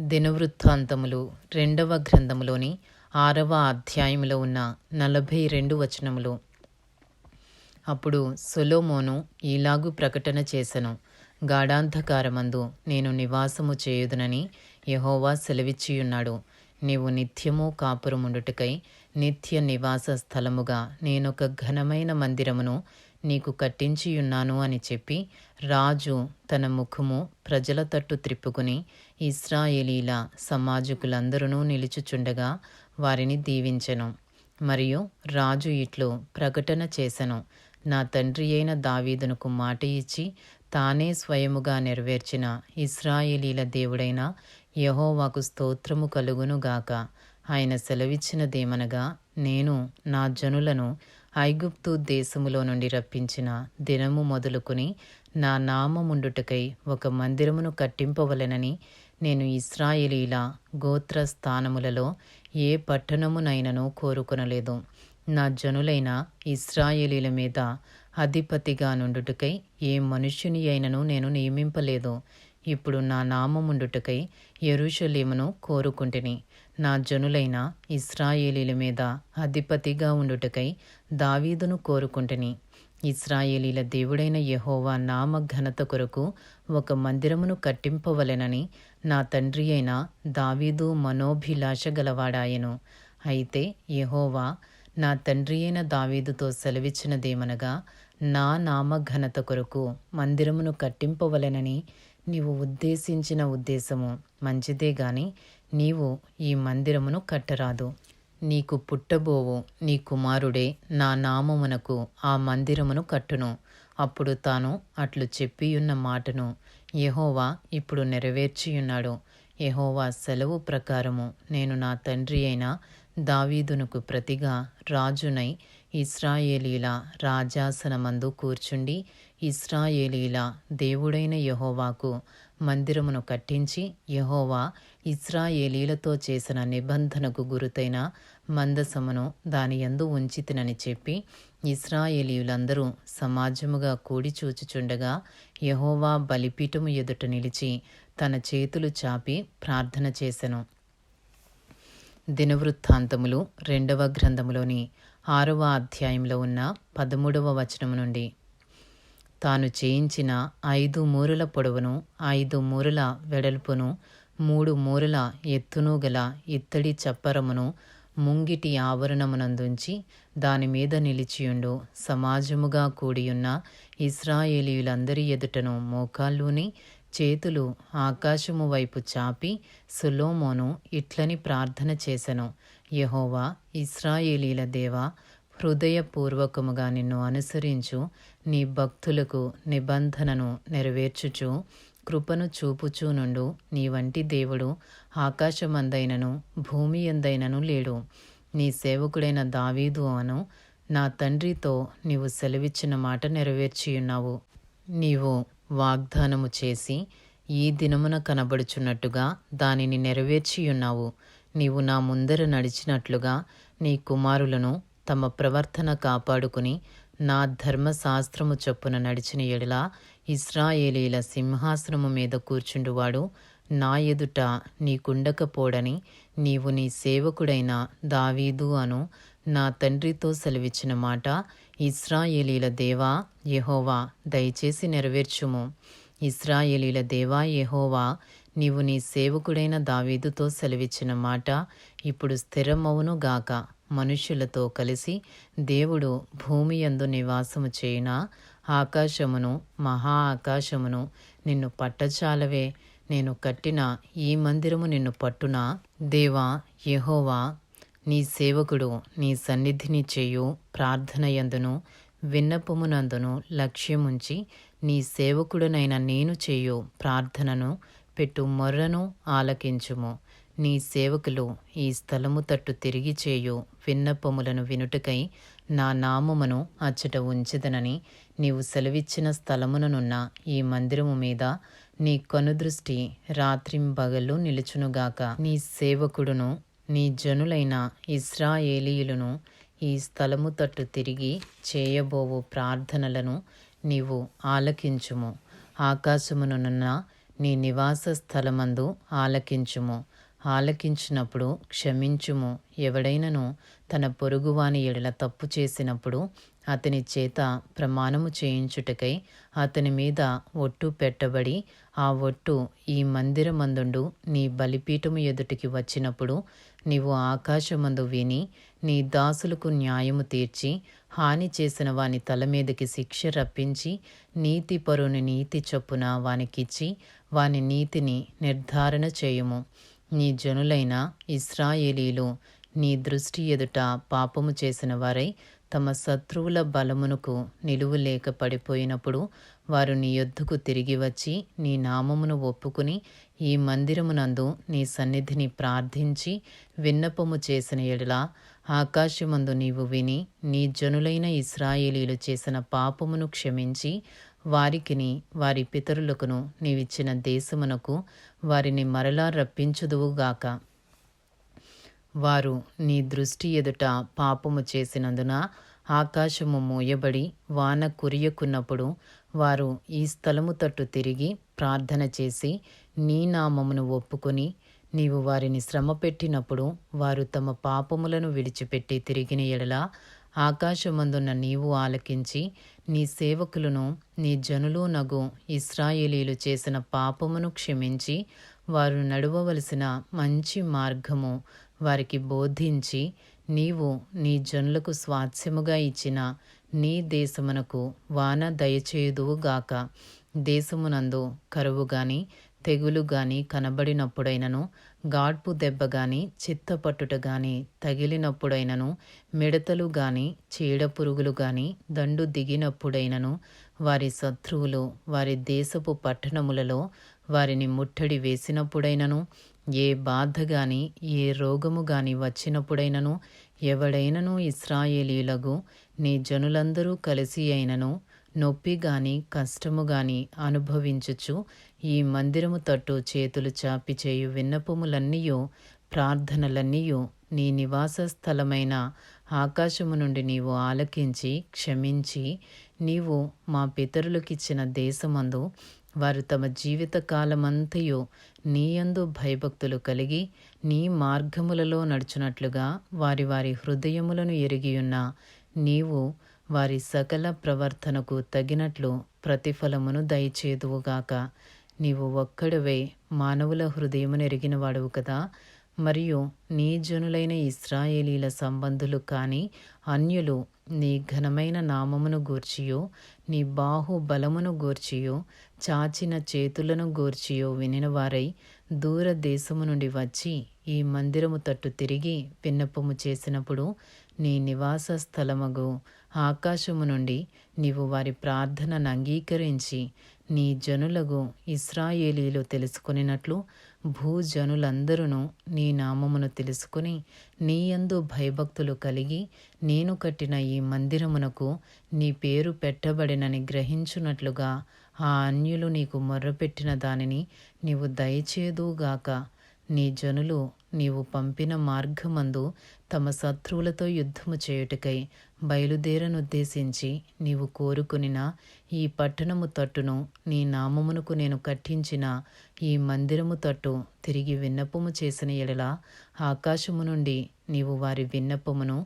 దినవృత్తాంతములు రెండవ గ్రంథములోని ఆరవ అధ్యాయములో ఉన్న నలభై రెండు వచనములు. అప్పుడు సొలోమోను ఈలాగు ప్రకటన చేసెను. గాఢాంధకారమందు నేను నివాసము చేయుదునని యహోవా సెలవిచ్చియున్నాడు. నీవు నిత్యము కాపురముండుటకై నిత్య నివాస స్థలముగా నేనొక ఘనమైన మందిరమును నీకు కట్టించియున్నాను అని చెప్పి రాజు తన ముఖము ప్రజల తట్టు త్రిప్పుకుని ఇస్రాయేలీల సమాజకులందరూ నిలుచుచుండగా వారిని దీవించెను. మరియు రాజు ఇట్లు ప్రకటన చేసెను. నా తండ్రి అయిన దావీదునకు మాట ఇచ్చి తానే స్వయముగా నెరవేర్చిన ఇస్రాయేలీల దేవుడైన యహోవాకు స్తోత్రము కలుగునుగాక ఆయన సెలవిచ్చినదేమనగా నేను నా జనులను ఐగుప్తు దేశములో నుండి రప్పించిన దినము మొదలుకొని నా నామముండుటకై ఒక మందిరమును కట్టింపవలెనని నేను ఇస్రాయేలీల గోత్ర స్థానములలో ఏ పట్టణమునైనను కోరుకొనలేదు. నా జనులైన ఇస్రాయేలీల మీద అధిపతిగా నుండుటకై ఏ మనుష్యుని అయినను నేను నియమింపలేదు. ఇప్పుడు నా నామముండుటకై యెరూషలేమును కోరుకుంటుని. నా జనులైన ఇస్రాయేలీల మీద అధిపతిగా ఉండుటకై దావీదును కోరుకుంటని. ఇస్రాయేలీల దేవుడైన యహోవా నామ ఘనత కొరకు ఒక మందిరమును కట్టింపవలెనని నా తండ్రి అయిన దావీదు మనోభిలాష గలవాడాయను అయితే యహోవా నా తండ్రి అయిన దావీదుతో సెలవిచ్చినదేమనగా నా నామఘనత కొరకు మందిరమును కట్టింపవలెనని నీవు ఉద్దేశించిన ఉద్దేశము. మంచిదే గాని నీవు ఈ మందిరమును కట్టరాదు. నీకు పుట్టబోవు నీ కుమారుడే నా నామమునకు ఆ మందిరమును కట్టును. అప్పుడు తాను అట్లు చెప్పియున్న మాటను యహోవా ఇప్పుడు నెరవేర్చియున్నాడు. యహోవా సెలవు ప్రకారము నేను నా తండ్రి అయిన దావీదునకు ప్రతిగా రాజునై ఇస్రాయేలీల రాజాసనమందు కూర్చుండి ఇస్రాయేలీల దేవుడైన యహోవాకు మందిరమును కట్టించి యహోవా ఇస్రాయేలీలతో చేసిన నిబంధనకు గురుతైన మందసమును దాని యందు ఉంచితినని చెప్పి ఇస్రాయేలీయులందరూ సమాజముగా కూడి చూచుచుండగా యహోవా బలిపీఠము ఎదుట నిలిచి తన చేతులు చాపి ప్రార్థన చేసెను. దినవృత్తాంతములు రెండవ గ్రంథములోని ఆరవ అధ్యాయంలో ఉన్న పదమూడవ వచనము నుండి. తాను చేయించిన ఐదు మూరల పొడవును ఐదు మూరల వెడల్పును మూడు మూరల ఎత్తును గల ఇత్తడి చప్పరమును ముంగిటి ఆవరణమునందుంచి దాని మీద నిలిచియుండు సమాజముగా కూడియున్న ఇస్రాయేలీయులందరి ఎదుటను మోకాళ్ళూని చేతులు ఆకాశము వైపు చాపి సులోమోను ఇట్లని ప్రార్థన చేసెను. యహోవా ఇస్రాయేలీల దేవా హృదయపూర్వకముగా నిన్ను అనుసరించు. నీ భక్తులకు నిబంధనను నెరవేర్చుచు. కృపను చూపుచూ నుండు నీ వంటి దేవుడు ఆకాశమందైనను భూమి ఎందైనను లేడు. నీ సేవకుడైన దావీదు అను నా తండ్రితో నీవు సెలవిచ్చిన మాట నెరవేర్చియున్నావు. నీవు వాగ్దానము చేసి ఈ దినమున కనబడుచున్నట్టుగా దానిని నెరవేర్చియున్నావు. నీవు నా ముందర నడిచినట్లుగా నీ కుమారులను తమ ప్రవర్తన కాపాడుకుని నా ధర్మశాస్త్రము చొప్పున నడిచిన ఎడల ఇస్రాయేలీల సింహాసనము మీద కూర్చుండువాడు నా ఎదుట నీకుండకపోడని నీవు నీ సేవకుడైన దావీదు అను నా తండ్రితో సెలవిచ్చిన మాట ఇస్రాయేలీల దేవా యహోవా దయచేసి నెరవేర్చుము. ఇస్రాయేలీల దేవా యహోవా నీవు నీ సేవకుడైన దావీదుతో సెలవిచ్చిన మాట ఇప్పుడు స్థిరమవును గాక. మనుష్యులతో కలిసి దేవుడు భూమి యందు నివాసము చేయున? ఆకాశమును మహా ఆకాశమును నిన్ను పట్టచాలవే. నేను కట్టిన ఈ మందిరము నిన్ను పట్టునా? దేవా యహోవా నీ సేవకుడు నీ సన్నిధిని చేయు ప్రార్థనయందును విన్నపమునందును లక్ష్యముంచి నీ సేవకుడనైన నేను చేయు ప్రార్థనను పెట్టు మొర్రను ఆలకించుము. నీ సేవకులు ఈ స్థలము తట్టు తిరిగి చేయు విన్నపములను వినుటకై నా నామమును అచ్చట ఉంచదనని నీవు సెలవిచ్చిన స్థలముననున్న ఈ మందిరము మీద నీ కనుదృష్టి రాత్రింబగళ్ళు నిలుచునుగాక. నీ సేవకుడును నీ జనులైన ఇస్రాయేలీయులను ఈ స్థలము తట్టు తిరిగి చేయబోవు ప్రార్థనలను నీవు ఆలకించుము. ఆకాశమునున్న నీ నివాస స్థలమందు ఆలకించుము. ఆలకించినప్పుడు క్షమించుము. ఎవడైనను తన పొరుగువాని ఎడల తప్పు చేసినప్పుడు అతని చేత ప్రమాణము చేయించుటకై అతని మీద ఒట్టు పెట్టబడి ఆ ఒట్టు ఈ మందిరమందుండు నీ బలిపీఠము ఎదుటికి వచ్చినప్పుడు నీవు ఆకాశమందు విని నీ దాసులకు న్యాయము తీర్చి హాని చేసిన వాని తల మీదకి శిక్ష రప్పించి నీతి పరుని నీతి చొప్పున వానికిచ్చి వాని నీతిని నిర్ధారణ చేయుము. నీ జనులైన ఇస్రాయేలీలు నీ దృష్టి ఎదుట పాపము చేసిన వారై తమ శత్రువుల బలమునకు నిలువు లేక పడిపోయినప్పుడు వారు నీ యొద్దకు తిరిగి వచ్చి నీ నామమును ఒప్పుకుని ఈ మందిరమునందు నీ సన్నిధిని ప్రార్థించి విన్నపము చేసిన ఎడల ఆకాశమందు నీవు విని నీ జనులైన ఇస్రాయేలీలు చేసిన పాపమును క్షమించి వారికిని వారి పితరులకును నీవిచ్చిన దేశమునకు వారిని మరలా రప్పించుదువుగాక వారు నీ దృష్టి ఎదుట పాపము చేసినందున ఆకాశము మూయబడి వాన కురియకున్నప్పుడు వారు ఈ స్థలము తట్టు తిరిగి ప్రార్థన చేసి నీ నామమును ఒప్పుకొని నీవు వారిని శ్రమ పెట్టినప్పుడు వారు తమ పాపములను విడిచిపెట్టి తిరిగిన ఎడల ఆకాశమందున్న నీవు ఆలకించి నీ సేవకులను నీ జనులు నగు ఇస్రాయేలీలు చేసిన పాపమును క్షమించి వారు నడవవలసిన మంచి మార్గము వారికి బోధించి నీవు నీ జనులకు స్వాస్థ్యముగా ఇచ్చిన నీ దేశమునకు వాన దయచేయుదువుగాక. దేశమునందు కరువు గాని తెగులు గాని కనబడినప్పుడైనను గాడ్పు దెబ్బ గాని చిత్తపట్టుట గాని తగిలినప్పుడైనను మిడతలు గాని చీడ పురుగులు గాని దండు దిగినప్పుడైనను వారి శత్రువులు వారి దేశపు పట్టణములలో వారిని ముట్టడి వేసినప్పుడైనను ఏ బాధ గాని ఏ రోగము గాని వచ్చినప్పుడైనను ఎవడైనను ఇస్రాయేలీలకు నీ జనులందరూ కలిసి అయినను నొప్పి గాని కష్టము గాని అనుభవించుచు ఈ మందిరము తట్టు చేతులు చాపి చేయు విన్నపములన్నీయు ప్రార్థనలన్నీయు నీ నివాస స్థలమైన ఆకాశము నుండి నీవు ఆలకించి క్షమించి నీవు మా పితరులకిచ్చిన దేశమందు వారు తమ జీవితకాలమంతయు నీయందు భయభక్తులు కలిగి నీ మార్గములలో నడుచునట్లుగా వారి వారి హృదయములను ఎరిగియున్న నీవు వారి సకల ప్రవర్తనకు తగినట్లు ప్రతిఫలమును దయచేదువుగాక. నీవు ఒక్కడవే మానవుల హృదయమును ఎరిగినవాడువు కదా. మరియు నీ జనులైన ఇస్రాయేలీల సంబంధులు కాని అన్యులు నీ ఘనమైన నామమును గూర్చియో నీ బాహుబలమును గూర్చియో చాచిన చేతులను గూర్చియో వినినవారై దూరదేశము నుండి వచ్చి ఈ మందిరము తట్టు తిరిగి విన్నపము చేసినప్పుడు నీ నివాస స్థలమగు. ఆకాశము నుండి నీవు వారి ప్రార్థనను అంగీకరించి నీ జనులకు ఇస్రాయేలీలు తెలుసుకునినట్లు భూజనులందరూ నీ నామమును తెలుసుకుని నీయందు భయభక్తులు కలిగి నేను కట్టిన ఈ మందిరమునకు నీ పేరు పెట్టబడినని గ్రహించునట్లుగా ఆ అన్యులు నీకు మొర్రపెట్టిన దానిని నీవు దయచేదుగాక. నీ జనులు నీవు పంపిన మార్గమందు తమ శత్రువులతో యుద్ధము చేయుటకై బయలుదేరనుద్దేశించి నీవు కోరుకునిన ఈ పట్టణము తట్టును నీ నామమునకు నేను కట్టించిన ఈ మందిరము తట్టు తిరిగి విన్నపము చేసిన ఎడల ఆకాశము నుండి నీవు వారి విన్నపమును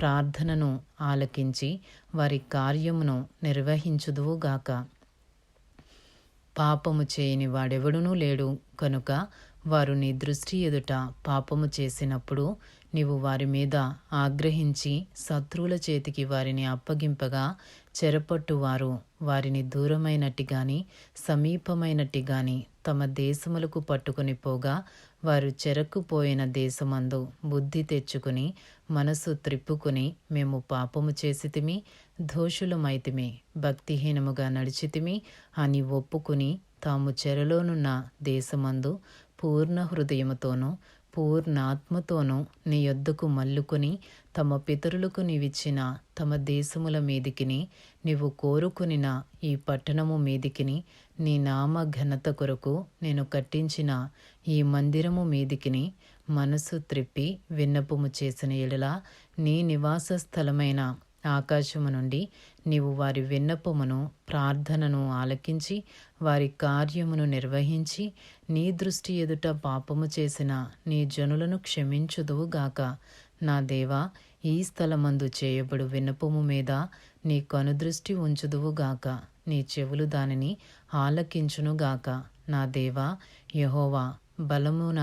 ప్రార్థనను ఆలకించి వారి కార్యమును నిర్వహించుదువుగాక. పాపము చేయని వాడెవడునూ లేడు. కనుక వారు నీ దృష్టి ఎదుట పాపము చేసినప్పుడు నీవు వారి మీద ఆగ్రహించి శత్రువుల చేతికి వారిని అప్పగింపగా చెరపట్టువారు. వారిని దూరమైనట్టి గాని సమీపమైనట్టి గాని తమ దేశములకు పట్టుకుని పోగా వారు చెరక్కుపోయిన దేశమందు బుద్ధి తెచ్చుకుని మనసు త్రిప్పుకుని మేము పాపము చేసితిమి. దోషులమైతిమి భక్తిహీనముగా నడిచితిమి అని ఒప్పుకుని తాము చెరలోనున్న దేశమందు పూర్ణ హృదయముతోనూ పూర్ణాత్మతోనూ నీ యొద్దకు మల్లుకొని తమ పితరులకు నీవిచ్చిన తమ దేశముల మీదికిని నీవు కోరుకునిన ఈ పట్టణము మీదికిని నీ నామ ఘనత కొరకు నేను కట్టించిన ఈ మందిరము మీదికిని మనసు త్రిప్పి విన్నపము చేసిన ఎడల నీ నివాస స్థలమైన ఆకాశము నుండి నీవు వారి విన్నపమును ప్రార్థనను ఆలకించి వారి కార్యమును నిర్వహించి నీ దృష్టి ఎదుట పాపము చేసిన నీ జనులను క్షమించుదువుగాక నా దేవా ఈ స్థలమందు చేయబడు విన్నపము మీద నీ కనుదృష్టి ఉంచుదువుగాక నీ చెవులు దానిని ఆలకించునుగాక నా దేవా యహోవా బలమున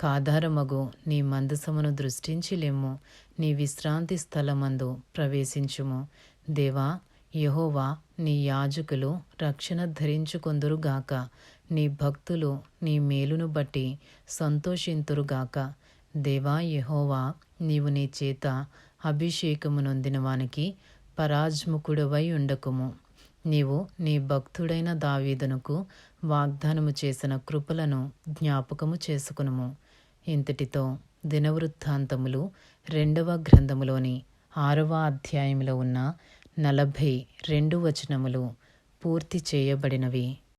కాధారమగు నీ మందసమును దృష్టించిలేము నీ విశ్రాంతి స్థలమందు ప్రవేశించుము. దేవా యహోవా నీ యాజకులు రక్షణ ధరించుకొందురుగాక. నీ భక్తులు నీ మేలును బట్టి సంతోషింతురుగాక. దేవా యహోవా నీవు నీ చేత అభిషేకము నొందిన వానికి పరాజ్ముకుడవై ఉండకుము. నీవు నీ భక్తుడైన దావీదునకు వాగ్దానము చేసిన కృపలను జ్ఞాపకము చేసుకునుము. ఇంతటితో దినవృత్తాంతములు రెండవ గ్రంథములోని ఆరవ అధ్యాయంలో ఉన్న నలభై రెండు వచనములు పూర్తి చేయబడినవి.